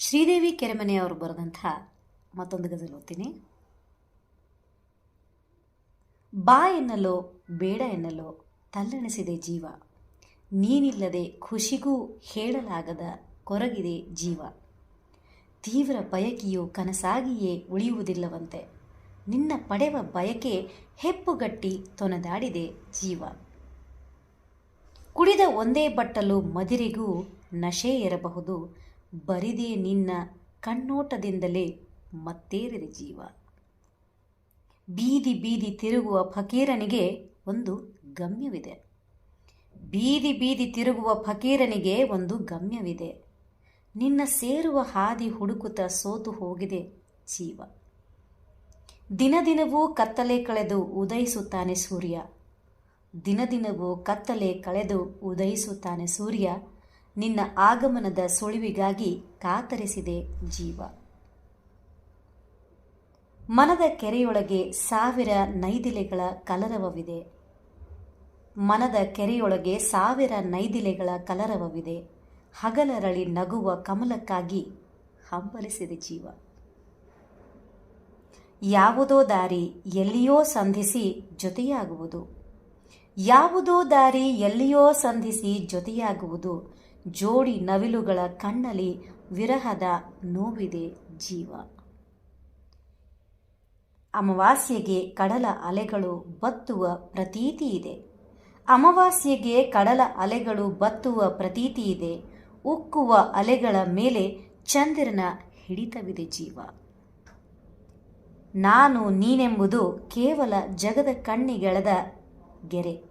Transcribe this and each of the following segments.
ಶ್ರೀದೇವಿ ಕೆರೆಮನೆಯವರು ಬರೆದಂಥ ಮತ್ತೊಂದು ಗಜಲ್ ಓದ್ತೀನಿ. ಬಾ ಎನ್ನಲೋ, ಬೇಡ ಎನ್ನಲೋ, ತಲ್ಲಣಿಸಿದೆ ಜೀವ. ನೀನಿಲ್ಲದೆ ಖುಷಿಗೂ ಹೇಳಲಾಗದ ಕೊರಗಿದೆ ಜೀವ. ತೀವ್ರ ಬಯಕೆಯು ಕನಸಾಗಿಯೇ ಉಳಿಯುವುದಿಲ್ಲವಂತೆ. ನಿನ್ನ ಪಡೆವ ಬಯಕೆ ಹೆಪ್ಪುಗಟ್ಟಿ ತೊನದಾಡಿದೆ ಜೀವ. ಕುಡಿದ ಒಂದೇ ಬಟ್ಟಲು ಮದಿರಿಗೂ ನಶೆ ಇರಬಹುದು ಬರಿದೇ ನಿನ್ನ ಕಣ್ಣೋಟದಿಂದಲೇ ಮತ್ತೇರಿದೆ ಜೀವ. ಬೀದಿ ಬೀದಿ ತಿರುಗುವ ಫಕೀರನಿಗೆ ಒಂದು ಗಮ್ಯವಿದೆ. ಬೀದಿ ಬೀದಿ ತಿರುಗುವ ಫಕೀರನಿಗೆ ಒಂದು ಗಮ್ಯವಿದೆ. ನಿನ್ನ ಸೇರುವ ಹಾದಿ ಹುಡುಕುತ್ತ ಸೋತು ಹೋಗಿದೆ ಜೀವ. ದಿನ ದಿನವೂ ಕತ್ತಲೆ ಕಳೆದು ಉದಯಿಸುತ್ತಾನೆ ಸೂರ್ಯ. ದಿನ ದಿನವೂ ಕತ್ತಲೆ ಕಳೆದು ಉದಯಿಸುತ್ತಾನೆ ಸೂರ್ಯ. ನಿನ್ನ ಆಗಮನದ ಸುಳಿವಿಗಾಗಿ ಕಾತರಿಸಿದೆ ಜೀವ. ಮನದ ಕೆರೆಯೊಳಗೆ ಸಾವಿರ ನೈದಿಲೆಗಳ ಕಲರವವಿದೆ. ಮನದ ಕೆರೆಯೊಳಗೆ ಸಾವಿರ ನೈದಿಲೆಗಳ ಕಲರವವಿದೆ. ಹಗಲರಳಿ ನಗುವ ಕಮಲಕ್ಕಾಗಿ ಹಂಬಲಿಸಿದೆ ಜೀವ. ಯಾವುದೋ ದಾರಿ ಎಲ್ಲಿಯೋ ಸಂಧಿಸಿ ಜೊತೆಯಾಗುವುದು ಯಾವುದೋ ದಾರಿ ಎಲ್ಲಿಯೋ ಸಂಧಿಸಿ ಜೊತೆಯಾಗುವುದು ಜೋಡಿ ನವಿಲುಗಳ ಕಣ್ಣಲ್ಲಿ ವಿರಹದ ನೋವಿದೆ ಜೀವ. ಅಮಾವಾಸ್ಯೆಗೆ ಕಡಲ ಅಲೆಗಳು ಬತ್ತುವ ಪ್ರತೀತಿ ಇದೆ. ಅಮಾವಾಸ್ಯೆಗೆ ಕಡಲ ಅಲೆಗಳು ಬತ್ತುವ ಪ್ರತೀತಿ ಇದೆ. ಉಕ್ಕುವ ಅಲೆಗಳ ಮೇಲೆ ಚಂದಿರನ ಹಿಡಿತವಿದೆ ಜೀವ. ನಾನು ನೀನೆಂಬುದು ಕೇವಲ ಜಗದ ಕಣ್ಣಿಗೆಳೆದ ಗೆರೆ.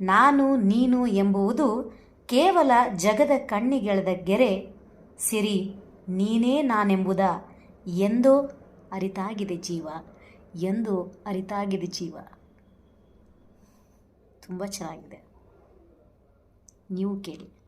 ನಾನು ನೀನು ಎಂಬುವುದು ಕೇವಲ ಜಗದ ಕಣ್ಣಿಗೆಳೆದ ಗೆರೆ, ಸಿರಿ, ನೀನೇ ನಾನೆಂಬುದ ಎಂದೋ ಅರಿತಾಗಿದೆ ಜೀವ, ಎಂದು ಅರಿತಾಗಿದೆ ಜೀವ. ತುಂಬ ಚೆನ್ನಾಗಿದೆ. ನೀವು ಕೇಳಿ.